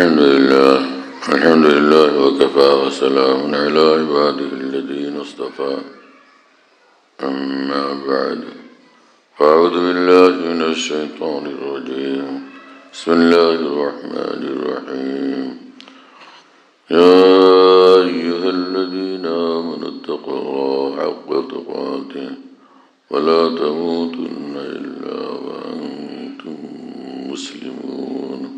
الحمد لله الحمد لله وكفى وسلام على عباده الذين اصطفى أما بعد فأعوذ بالله من الشيطان الرجيم بسم الله الرحمن الرحيم يا أيها الذين آمنوا اتقوا الله حق تقاته ولا تموتن إلا وأنتم مسلمون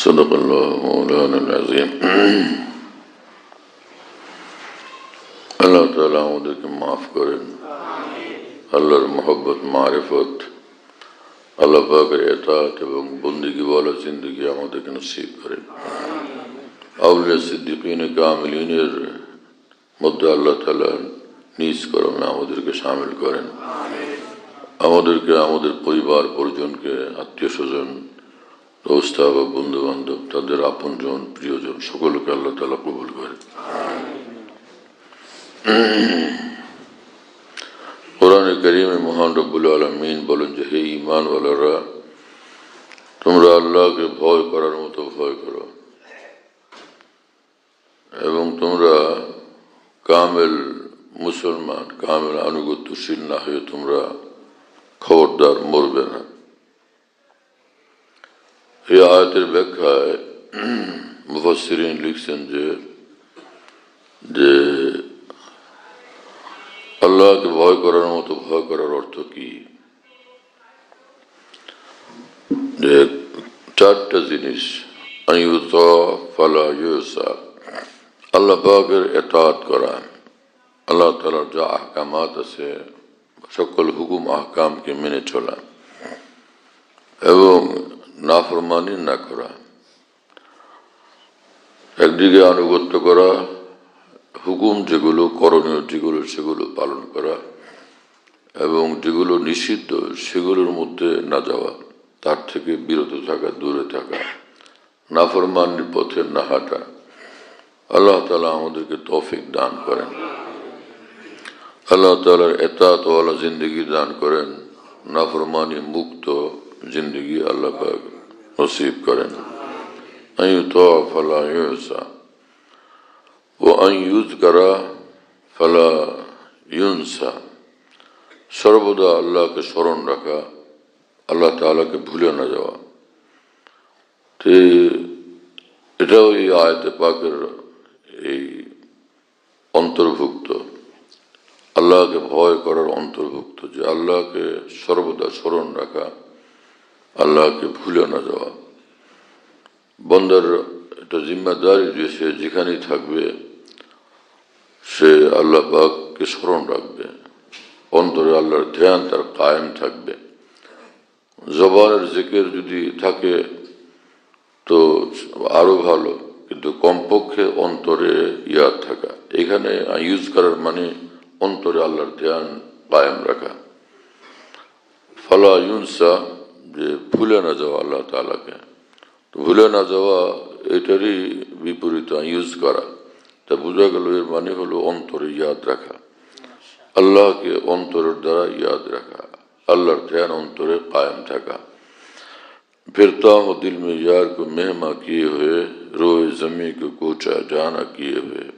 صدق الله مولانا العظيم আল্লাহ তালা আমাদেরকে মাফ করেন আল্লাহর মোহব্বত মারিফত আল্লাহ পাকের এতাত এবং বন্দিগি বলা জিন্দগি আমাদেরকে নসিব করেন আউলিয়া সিদ্দিকিন কামিলিনের মধ্যে আল্লাহ তালা নিজ করমে আমাদেরকে সামিল করেন আমাদেরকে আমাদের পরিবার পরিজনকে আত্মীয় স্বজন বা বন্ধু বান্ধব তাদের আপনজন, প্রিয়জন, সকলকে আল্লাহ তালা কবুল করে। কোরআনে করিমে মহান রব্বুল আলমিন বলেন যে, হে ইমানওয়ালারা তোমরা আল্লাহকে ভয় করার মতো ভয় করো। এবং তোমরা কামেল মুসলমান, কামেল আনুগত্যশীল না হয়ে তোমরা খবরদার মরবে না। এই আয়াতের ব্যাখ্যায় মুফাসসিরিন লিখছেন যে যে আল্লাহকে ভয় করার মতো ভয় করার অর্থ কি যে চারটা জিনিস আইয়ুত ফালা ইউসা এতাত করা আল্লাহ তালার যা আহকামাত আছে সকল হুকুম আহকামকে মেনে চলা এবং নাফরমানি না করা। একদিকে আনুগত্য করা, হুকুম যেগুলো, করণীয় যেগুলো, সেগুলো পালন করা, এবং যেগুলো নিষিদ্ধ, সেগুলোর মধ্যে না যাওয়া, তার থেকে বিরত থাকা, দূরে থাকা, নাফরমানির পথে না হাঁটা, আল্লাহ তালা আমাদেরকে তৌফিক দান করেন। আল্লাহ তালার এতাতওয়ালা জিন্দগি দান করেন, নাফরমানি মুক্ত জিন্দগি আল্লাহ পাক নসিব করেন। ফলা ও করা ফলা সর্বদা আল্লাহকে স্মরণ রাখা, আল্লাহ তালাকে ভুলে না যাওয়া। তে এটাও এই আয়তে পাকের এই অন্তর্ভুক্ত। আল্লাহকে ভয় করার অন্তর্ভুক্ত যে আল্লাহকে সর্বদা স্মরণ রাখা আল্লাহকে ভুলে না যাওয়া। বন্দার একটা জিম্মাদারি যে সে যেখানেই থাকবে, সে আল্লাহ পাককে স্মরণ রাখবে। অন্তরে আল্লাহর ধ্যান, তার কায়েম থাকবে। জবানের জেকের যদি থাকে, তো আরও ভালো, কিন্তু কমপক্ষে অন্তরে ইয়াদ থাকা। এখানে ইউজ করার মানে অন্তরে আল্লাহর ধ্যান কায়েম রাখা। ফলা ইউনসা যে ভুলে না যাওয়া আল্লাহ তালাকে তো ভুলে না যাওয়া এটারই বিপরীত ইউজ করা তা বোঝা গেল এর মানে হলো অন্তরে ইয়াদ রাখা আল্লাহকে অন্তরের দ্বারা ইয়াদ রাখা আল্লাহর ধ্যান অন্তরে কায়েম থাকা फिरता हूँ दिल में यार को मेहमा किए हुए रोए जमी को कोचा জানা কিয়ে হয়ে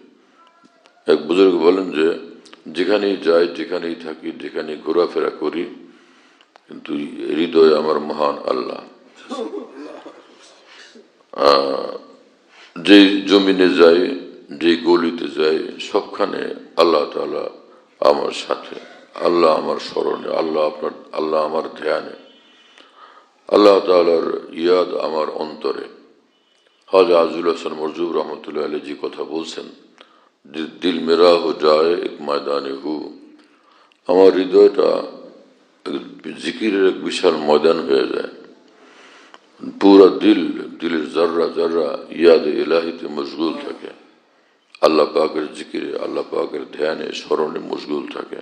এক বুজুর্গ বলেন যে যেখানেই যাই যেখানেই থাকি যেখানে ঘোরাফেরা করি কিন্তু হৃদয় আমার মহান আল্লাহ। যে জমিনে যাই, যে গলিতে যাই, সবখানে আল্লাহ তালা আমার সাথে। আল্লাহ আমার স্মরণে, আল্লাহ আপনার, আল্লাহ আমার ধ্যানে। আল্লাহ তালার ইয়াদ আমার অন্তরে। হজ আজুল হাসান মরজুব রহমতুল্লাহ আলী জি কথা বলছেন দিল মেরা হো যায় এক ময়দানে হু। আমার হৃদয়টা জিকিরের এক বিশাল ময়দান হয়ে যায়। পুরা দিল, দিলের জর্রা জর্রা ইয়াদ এলাহিতে মশগুল থাকে। আল্লাহ পাকের জিকিরে, আল্লাহ পাকের ধ্যানে, স্মরণে মশগুল থাকে।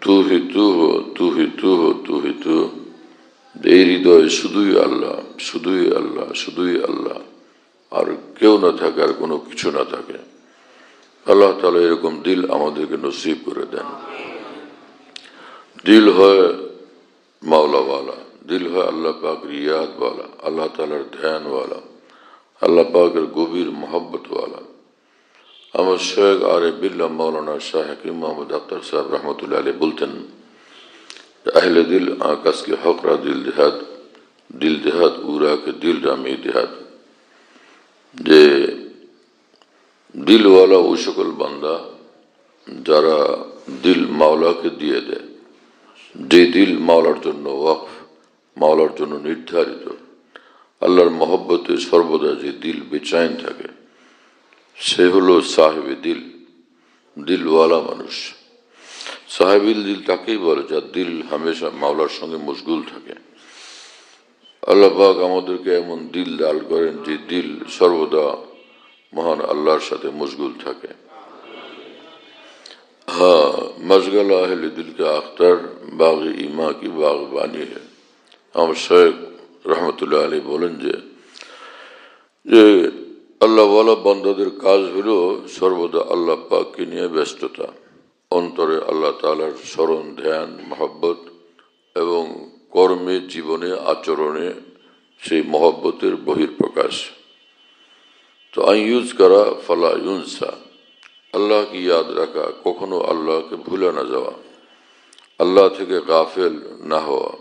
তু হি তু হো তু হি তু। হো তু এই হৃদয়ে শুধুই আল্লাহ শুধুই আল্লাহ শুধুই আল্লাহ। আর কেউ না থাকে, আর কোনো কিছু না থাকে। আল্লাহ তালা এরকম দিল আমাদেরকে নসিব করে দেন। دل ہے مولا والا، دل ہے اللہ پاک یاد والا، اللہ تعالی دھیان والا، اللہ پاک گوبیر محبت والا۔ احمد شیخ آر بلّہ مولانا شاہ محمد اختر صاحب رحمۃ اللہ علیہ بلتن اہل دل آکس کے حقرا دل دیہات دل دیہات اورا کے دل رامی دیہات والا দিলওয়ালা شکل بندہ جرا دل مولا کے দিয়ে دے۔ যে দিল মাওলার জন্য ওয়াকফ, মাওলার জন্য নির্ধারিত। আল্লাহর মহব্বতে সর্বদা যে দিল বেচাইন থাকে, সে হলো সাহেবে দিল, দিলওয়ালা মানুষ। সাহেবিল দিল তাকেই বলে যার দিল হামেশা মাওলার সঙ্গে মশগুল থাকে। আল্লাহ পাক আমাদেরকে এমন দিল দাল করেন যে দিল সর্বদা মহান আল্লাহর সাথে মশগুল থাকে। हाँ मशगल अहल दिल का अख्तर बाग ईमा की बागबानी है আমার শেখ রহমতুল্লাহ আলী বলেন যে যে আল্লাহওয়ালা বন্দাদের কাজ হলো সর্বদা আল্লাহ পাককে নিয়ে ব্যস্ততা অন্তরে আল্লাহ তালার স্মরণ ধ্যান মহব্বত এবং কর্মে জীবনে আচরণে সেই মহব্বতের বহির্প্রকাশ তো আইউজ করা ফলা ইউনসা আল্লাহকে ইয়াদ রাখা, কখনো আল্লাহকে ভুলে না যাওয়া। আল্লাহ থেকে গাফেল না হওয়া।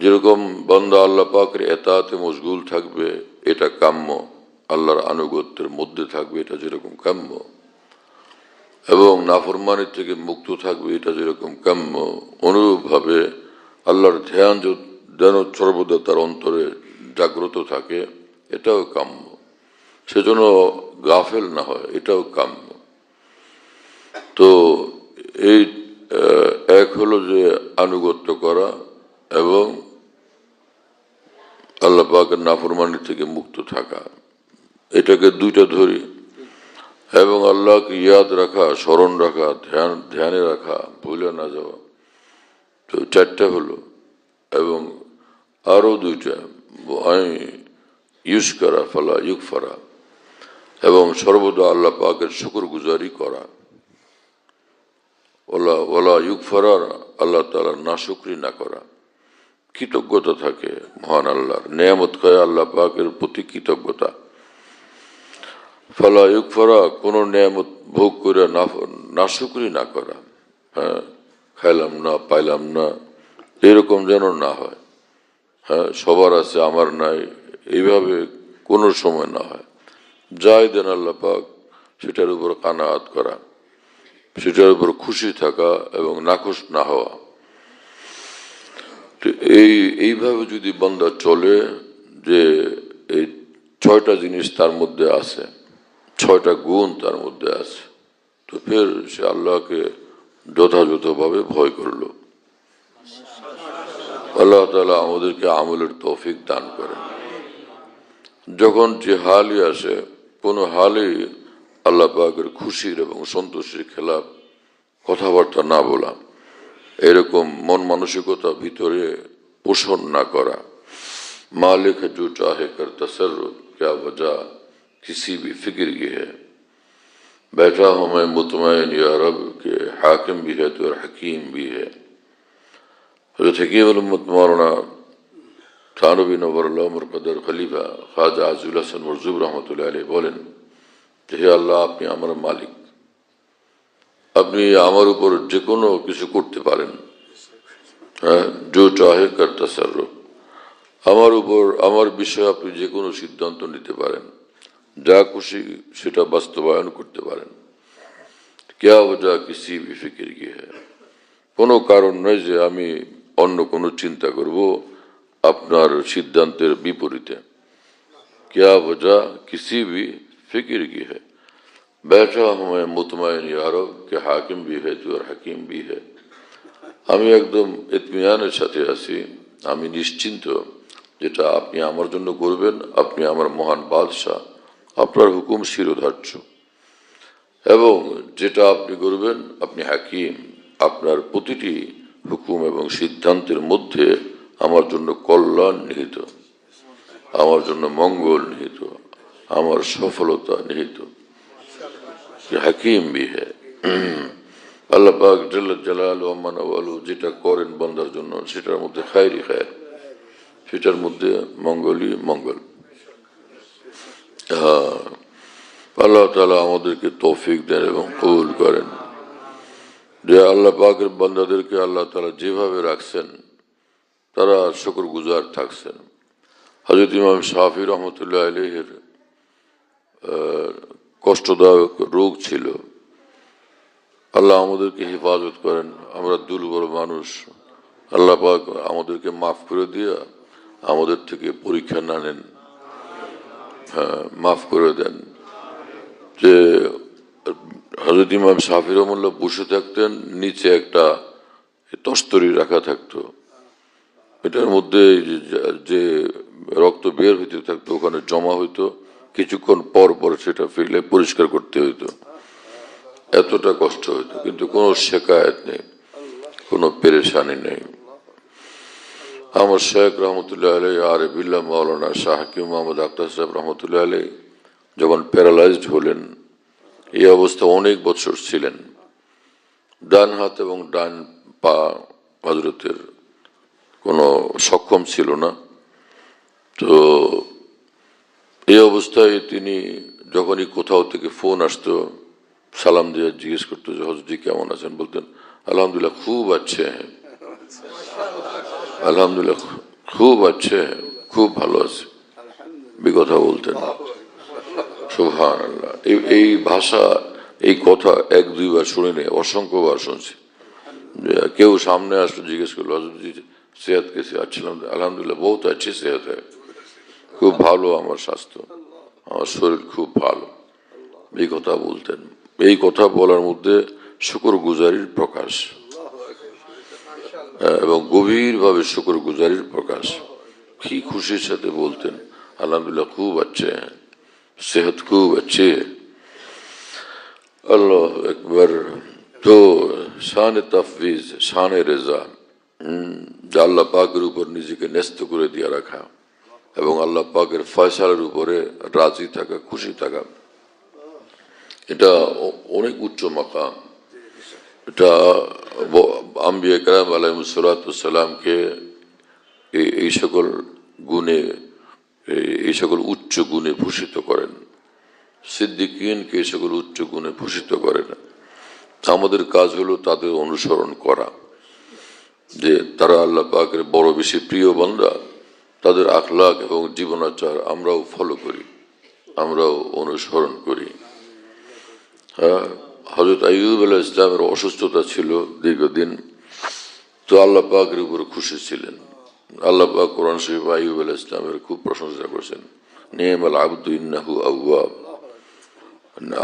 যেরকম বন্দা আল্লাহ পাকের এতাতে মশগুল থাকবে, এটা কাম্য। আল্লাহর আনুগত্যের মধ্যে থাকবে, এটা যেরকম কাম্য। এবং নাফরমানের থেকে মুক্ত থাকবে, এটা যেরকম কাম্য। অনুরূপভাবে আল্লাহর ধ্যান যেন সর্বদা তার অন্তরে জাগ্রত থাকে, এটাও কাম্য। সেজন্য গাফেল না হয়, এটাও কাম্য। তো এই এক হলো যে আনুগত্য করা এবং আল্লাহ পাকের নাফরমানি থেকে মুক্ত থাকা, এটাকে দুইটা ধরি। এবং আল্লাহকে ইয়াদ রাখা, স্মরণ রাখা, ধ্যান, ধ্যানে রাখা, ভুলে না যাওয়া, তো চারটা হলো। এবং আরও দুইটা আমি ইউজ করা ফলা ইউক ফরা এবং সর্বদা আল্লাহ পাকের শুকুর গুজারি করা। ওলা ওলা ইউক ফরার আল্লাহ তালার না শুকরি না করা। কৃতজ্ঞতা থাকে মহান আল্লাহর। নিয়ামত খায় আল্লাহ পাকের প্রতি কৃতজ্ঞতা। ফলা ইউক ফরা কোনো নিয়ামত ভোগ করে না নাশুকরি না করা। হ্যাঁ খাইলাম না, পাইলাম না, এরকম যেন না হয়। হ্যাঁ সবার আছে, আমার নাই, এইভাবে কোনো সময় না হয়। যাই দেন আল্লাহ পাক, সেটার উপর কানাহাত করা, সেটার উপর খুশি থাকা এবং নাখুশ না হওয়া। এই, এইভাবে যদি বন্দা চলে যে এই ছয়টা জিনিস তার মধ্যে আছে, ছয়টা গুণ তার মধ্যে আছে, তো ফের সে আল্লাহকে যথাযথভাবে ভয় করল। আল্লাহ তালা আমাদেরকে আমলের তৌফিক দান করেন। যখন যে হালই আসে কোনো হালই আল্লাহ পাকের খুশির এবং সন্তোষের খেলাফ কথাবার্তা না বলা এরকম মন মানসিকতা ভিতরে পোষণ না করা मालिक है जो चाहे कर तसर्रुफ क्या वजह किसी भी फिक्र की है बैठा हूं मैं मुतमैन या रब के हाकिम भी है तो और हकीम भी है हजरत हकीम उम्मत मौलाना থানবী নবরুল্লাহ কদর খলিফা খাজা আজুল হাসান মরজুব রহমতুল্লাহ আলী বলেন যে, হে আল্লাহ, আপনি আমার মালিক। আপনি আমার উপর যে কোনো কিছু করতে পারেন। হ্যাঁ জো চাহে কর তসরুফ আমার উপর, আমার বিষয়ে আপনি যে কোনো সিদ্ধান্ত নিতে পারেন। যা খুশি সেটা বাস্তবায়ন করতে পারেন। কেয়া ওজা কিসি भी ফিকির কি হ্যাঁ কোনো কারণ নয় যে আমি অন্য কোনো চিন্তা করব। আপনার সিদ্ধান্তের বিপরীতে क्या वजह किसी भी फिक्र की है बैठा हूं मैं मुतमैन यारब के हाकिम भी है तो और हकीम भी है আমি একদম ইতমিয়ানের সাথে আছি আমি নিশ্চিন্ত যেটা আপনি আমার জন্য করবেন আপনি আমার মহান বাদশাহ আপনার হুকুম শিরোধার্য এবং যেটা আপনি করবেন আপনি হাকিম আপনার প্রতিটি হুকুম এবং সিদ্ধান্তের মধ্যে আমার জন্য কল্যাণ নিহিত, আমার জন্য মঙ্গল নিহিত, আমার সফলতা নিহিত। হাকিম বিহে আল্লাহ যেটা করেন বন্দার জন্য, সেটার মধ্যে খায়রি খায়, সেটার মধ্যে মঙ্গল। হ্যাঁ, আল্লাহ তালা আমাদেরকে তৌফিক দেন এবং কবুল করেন। যে আল্লাহ পাকের বন্দাদেরকে আল্লাহ তালা যেভাবে রাখছেন তারা শুকর গুজার থাকছেন। হজরত ইমাম শাহি রহমতুল্লাহ আলহের কষ্টদায়ক রোগ ছিল। আল্লাহ আমাদেরকে হেফাজত করেন, আমরা দুর্বল মানুষ। আল্লাহ পাক আমাদেরকে মাফ করে দিয়ে আমাদের থেকে পরীক্ষা না নেন। হ্যাঁ মাফ করে দেন। যে হজরত ইমাম শাফি রহমুল্লাহ বসে থাকতেন, নিচে একটা তস্তরি রাখা থাকতো। এটার মধ্যে যে- রক্ত বের হইতে থাকতো, ওখানে জমা হইতো, কিছুক্ষণ পর পর সেটা ফেলে পরিষ্কার করতে হইতো। এতটা কষ্ট হইতো, কিন্তু কোনো শেখায়ত নেই, কোনো পেরেশানি নেই। আমার শেখ রহমতুল্লাহ আলী আর বিল্লা মৌলানা শাহ হাকিম মোহাম্মদ আক্তার সাহেব রহমতুল্লাহ আলী যখন প্যারালাইজড হলেন, এই অবস্থা অনেক বছর ছিলেন। ডান হাত এবং ডান পা হজরতের কোনো সক্ষম ছিল না। তো এই অবস্থায় তিনি যখনই কোথাও থেকে ফোন আসতো, সালাম দিয়ে জিজ্ঞেস করতো যে হজরতজি কেমন আছেন? বলতেন, আলহামদুলিল্লাহ, খুব আছে হ্যাঁ। আলহামদুলিল্লাহ, খুব আছে খুব ভালো আছে। কথা বলতেন। সুহান এই ভাষা, এই কথা এক, দুইবার শুনে নেই অসংখ্যবার শুনছি। কেউ সামনে আসলো জিজ্ঞেস করল হজরতজি সেহত কেসে আছিলাম আলহামদুলিল্লাহ বহুত আছে সেহত হয় খুব ভালো আমার স্বাস্থ্য আমার শরীর খুব ভালো এই কথা বলতেন এই কথা বলার মধ্যে শুকর গুজারির প্রকাশ হ্যাঁ, এবং গভীরভাবে শুকর গুজারির প্রকাশ কি খুশির সাথে বলতেন আলহামদুলিল্লাহ খুব अच्छे हैं सेहत खूब अच्छे है अल्लाह একবার তো শান তফবিজ শান রেজা হুম, যা আল্লাহ পাকের উপর নিজেকে ন্যস্ত করে দিয়ে রাখা এবং আল্লাহ পাকের ফয়সালের উপরে রাজি থাকা, খুশি থাকা। এটা অনেক উচ্চ মাকাম। এটা আম্বিয়া কালাম আলাইসালামকে এই সকল গুণে এই সকল উচ্চ গুণে ভূষিত করেন। সিদ্দিকিনকে এই সকল উচ্চ গুণে ভূষিত করেন। আমাদের কাজ হলো তাদের অনুসরণ করা। যে তারা আল্লাহ পাকের বড় বেশি প্রিয় বান্দা, তাদের আখলাক এবং জীবনাচার আমরাও ফলো করি, আমরাও অনুসরণ করি। হ্যাঁ হজরত আইয়ুব আলাহ ইসলামের অসুস্থতা ছিল দীর্ঘদিন, তো আল্লাহ পাকের উপর খুশি ছিলেন। আল্লাহ পাক কোরআন শরীফ আইয়ুব আলাহ ইসলামের খুব প্রশংসা করছেন। নিয়ম আল আবদু ইন্নাহু আউয়াব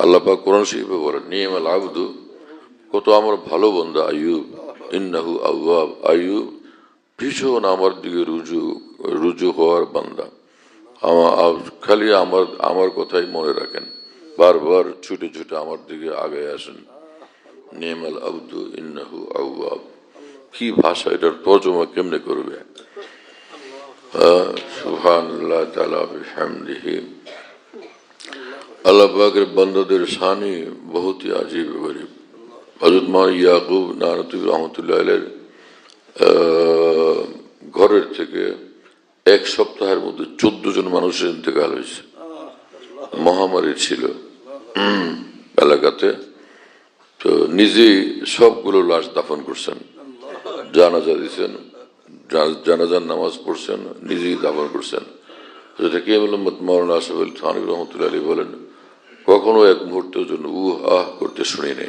আল্লাহ পাক কোরআন শরীফে বলেন নিয়ম আল আবদু কত আমার ভালো বন্ধা আইয়ুব। ইন্নাহু আউয়াব আইয়ুব ভীষণ আমার দিকে রুজু রুজু হওয়ার বান্দা। আমার খালি আমার আমার কথাই মনে রাখেন। বারবার ছুটে ছুটে আমার দিকে আগে আসেন। নেমাল আব্দু ইন্নাহু আউয়াব কি ভাষা এটার তর্জমা কেমনে করবে? সুহান আল্লাহ পাকের বন্দাদের শানি বহুত হি আজীব গরিব। হজরত মা ইয়াকুব নানতুব রহমতুল্লাহ আলের ঘরের থেকে এক সপ্তাহের মধ্যে চোদ্দ জন মানুষের ইন্তেকাল হয়েছে। মহামারী ছিল। এলাকাতে। তো নিজেই সবগুলো লাশ দাফন করছেন। জানাজা দিচ্ছেন জানাজার নামাজ পড়ছেন, নিজেই দাফন করছেন। যেটা কে মোহাম্মদ মৌলানা আসাফ আলী থানিক রহমতুল্লাহ আলী বলেন, কখনো এক মুহূর্তের জন্য উহ, আহ, করতে শুনি নেই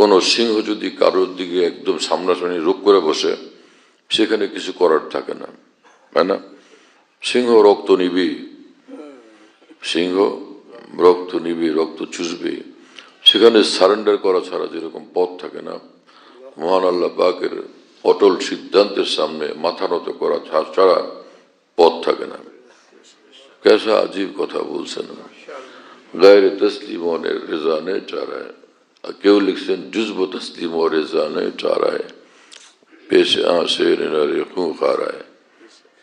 কোনো সিংহ যদি কারোর দিকে একদম সামনাসামনি রোগ করে বসে, সেখানে কিছু করার থাকে না। তাই না? সিংহ রক্ত নিবি। সিংহ রক্ত নিবি, রক্ত চুষবি। সেখানে সারেন্ডার করা ছাড়া যেরকম পথ থাকে না, মহান আল্লাহ পাকের অটল সিদ্ধান্তের সামনে মাথা নত করা ছাড়া পথ থাকে না। কেসা আজীব কথা বলছেন। গায়ের তসলিমনের রেজানে চারায়। কেউ লিখছেন জুজব তসলিম ও রেজানে চারায় পেশ আশের খু খারায়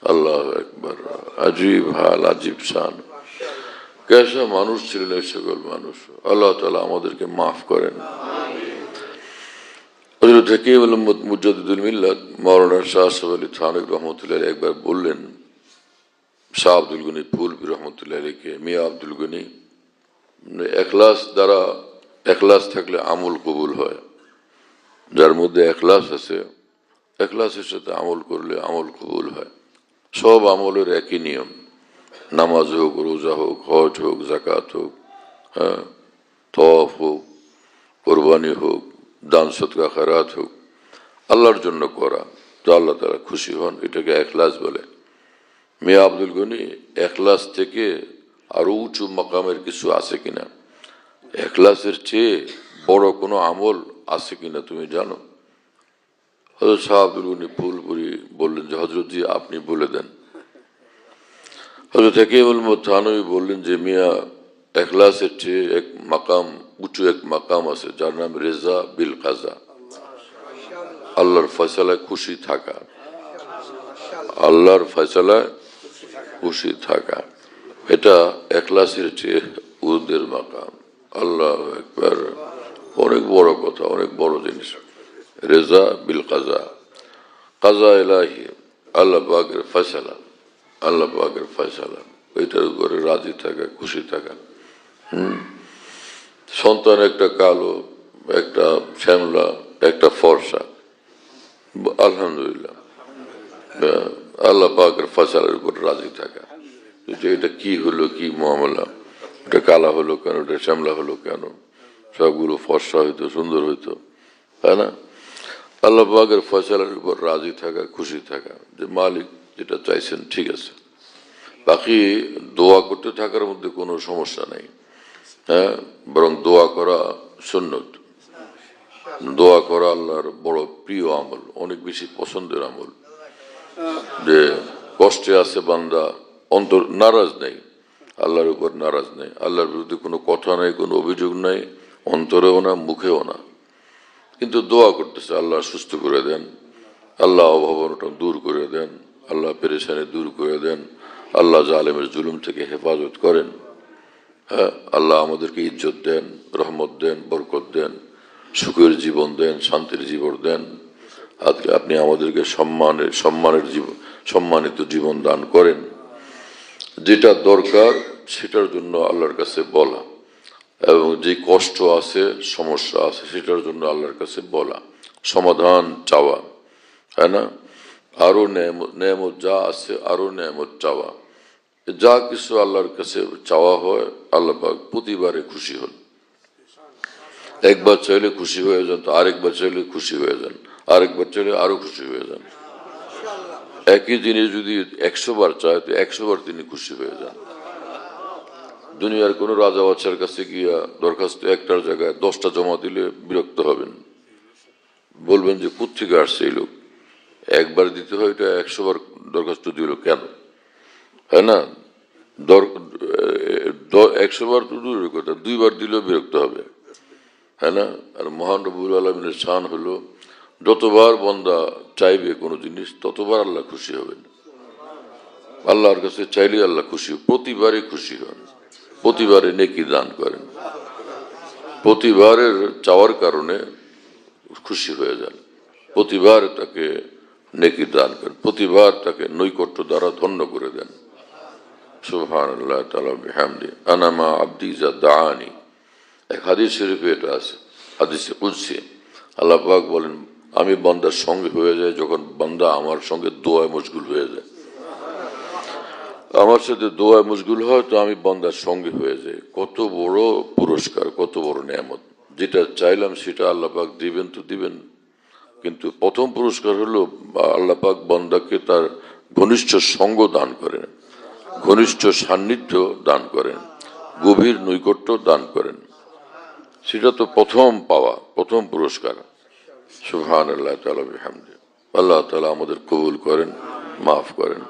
আল্লাহ একবার আজীব হাল আজীব শান কেসা মানুষ ছিলেন এই সকল মানুষ আল্লাহ তালা আমাদেরকে মাফ করেন হজরত হাকিম মুজাদুল মিল্লাত মৌলানা শাহ সাহ আলী থানক রহমতুল্লাহ একবার বললেন শাহ আব্দুল গনি ফুলবি রহমতুল্লাহ রেখে মিয়া আব্দুল গনি এখলাস দ্বারা এখলাস থাকলে আমল কবুল হয়। যার মধ্যে এখলাস আছে, এখলাসের সাথে আমল করলে আমল কবুল হয়। সব আমলের একই নিয়ম। নামাজ হোক, রোজা হোক, হজ হোক জাকাত হোক হ্যাঁ তফ হোক, কোরবানি হোক, দান সৎকা খারাত হোক, আল্লাহর জন্য করা, তো আল্লাহ তারা খুশি হন, এটাকে এখলাস বলে। মিয়া আব্দুল গনি, এখলাস থেকে আরও উঁচু মকামের কিছু আছে কিনা? এখলাসের চেয়ে বড় কোনো আমল আছে কিনা তুমি জানো? হজরত শাহ আব্দুল গনি ফুলপুরি বললেন যে হজরত জি, আপনি বলে দেন। হজরত হাকিমুল থানবী বললেন যে, মিয়া, এখলাসের চেয়ে এক মাকাম, উঁচু এক মাকাম আছে, যার নাম রেজা বিল কাজা। আল্লাহর ফয়সালায় খুশি থাকা। আল্লাহর ফয়সালায় খুশি থাকা। এটা এখলাসের চেয়ে উর্দের মাকাম। আল্লাহ একবার অনেক বড় কথা, অনেক বড় জিনিস। রেজা বিল কাজা। কাজা এলাহি আল্লাহ পাকের ফয়সালা, আল্লাহ পাকের ফয়সালা। ওইটার উপরে রাজি থাকা, খুশি থাকা। হুম। সন্তান একটা কালো, একটা শ্যামলা, একটা ফর্সা। আলহামদুলিল্লাহ। আল্লাহ পাকের ফসলের উপর রাজি থাকা। এটা কি হলো, কি মামলা? এটা কালা হলো কেন? এটা শ্যামলা হলো কেন? সবগুলো ফর্সা হইতো, সুন্দর হইতো, তাই না? আল্লাহ ফসলের উপর রাজি থাকা, খুশি থাকা, যে মালিক যেটা চাইছেন ঠিক আছে। বাকি দোয়া করতে থাকার মধ্যে কোনো সমস্যা নেই হ্যাঁ? বরং দোয়া করা সুন্নত। দোয়া করা আল্লাহর বড় প্রিয় আমল, অনেক বেশি পছন্দের আমল। যে কষ্টে আছে বান্দা, অন্তর নারাজ নেই। আল্লাহর উপর নারাজ নেই। আল্লাহর বিরুদ্ধে কোনো কথা নাই, কোনো অভিযোগ নাই, অন্তরেও না, মুখেও না। কিন্তু দোয়া করতেছে, আল্লাহ সুস্থ করে দেন। আল্লাহ অভাবনটা দূর করে দেন। আল্লাহ পেরেশানি দূর করে দেন। আল্লাহ জালেমের জুলুম থেকে হেফাজত করেন। হ্যাঁ আল্লাহ আমাদেরকে ইজ্জত দেন, রহমত দেন, বরকত দেন, সুখের জীবন দেন, শান্তির জীবন দেন। আজকে আপনি আমাদেরকে সম্মানের সম্মানের জীবন সম্মানিত জীবন দান করেন। যেটা দরকার, সেটার জন্য আল্লাহর কাছে বলা। এবং যে কষ্ট আছে, সমস্যা আছে, সেটার জন্য আল্লাহর কাছে বলা। সমাধান চাওয়া, তাই না? আরও নেয়ামত নেয়ামত যা আছে, আরও নেয়ামত চাওয়া। যা কিছু আল্লাহর কাছে চাওয়া হয়, আল্লাহ প্রতিবারে খুশি হন। একবার চাইলে খুশি হয়ে যান, তো আরেকবার চাইলে খুশি হয়ে যান। আরেকবার চাইলে আরও খুশি হয়ে যান। একই জিনিস যদি একশো বার চায়, তো একশো বার তিনি খুশি হয়ে যান। দুনিয়ার কোন রাজা বাচ্চার কাছে গিয়া দরখাস্ত একটার জায়গায় দশটা জমা দিলে বিরক্ত হবেন। বলবেন যে কোথেকে আসছে এই লোক? একবার দিতে হয় এটা একশো বার দরখাস্ত দিল কেন? হ্যাঁ না? একশো বার তো দূরের কথা, দুইবার দিলেও বিরক্ত হবে। হ্যাঁ না? আর মহান রবুল আলমিনের শান হলো যতবার বন্দা চাইবে কোনো জিনিস, ততবার আল্লাহ খুশি হবেন। আল্লাহর কাছে চাইলে আল্লাহ খুশি প্রতিবারে খুশি হন। প্রতিবারে নেকি দান করেন। প্রতিবারের চাওয়ার কারণে খুশি হয়ে যান। প্রতিবার তাকে নেকি দান করেন। প্রতিবার তাকে নৈকট্য দ্বারা ধন্য করে দেন। সুবহান আল্লাহ তালা বিহামদি। আনামা আব্দি যা দানি এক হাদিস শরীফে এটা আছে। হাদিসে কুলসি আল্লাহ বলেন আমি বান্দার সঙ্গে হয়ে যায় যখন বান্দা আমার সঙ্গে দোয়ায় মশগুল হয়ে যায়। আমার সাথে দোয়ায় মশগুল হয়, তো আমি বান্দার সঙ্গে হয়ে যাই। কত বড় পুরস্কার, কত বড় নিয়ামত। যেটা চাইলাম সেটা আল্লাহ পাক দিবেন তো দিবেন। কিন্তু প্রথম পুরস্কার হলো, আল্লাহ পাক বান্দাকে তার ঘনিষ্ঠ সঙ্গ দান করেন, ঘনিষ্ঠ সান্নিধ্য দান করেন, গভীর নৈকট্য দান করেন। সেটা তো প্রথম পাওয়া, প্রথম পুরস্কার। সুবহান আল্লাহ তালা বিহামদি। আল্লাহ তালা আমাদের কবুল করেন, মাফ করেন।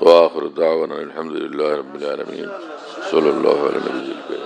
ওয়াখর দাওয়ান আলহামদুলিল্লাহ রবিন আলমিন। সাল্লাহ আলমিন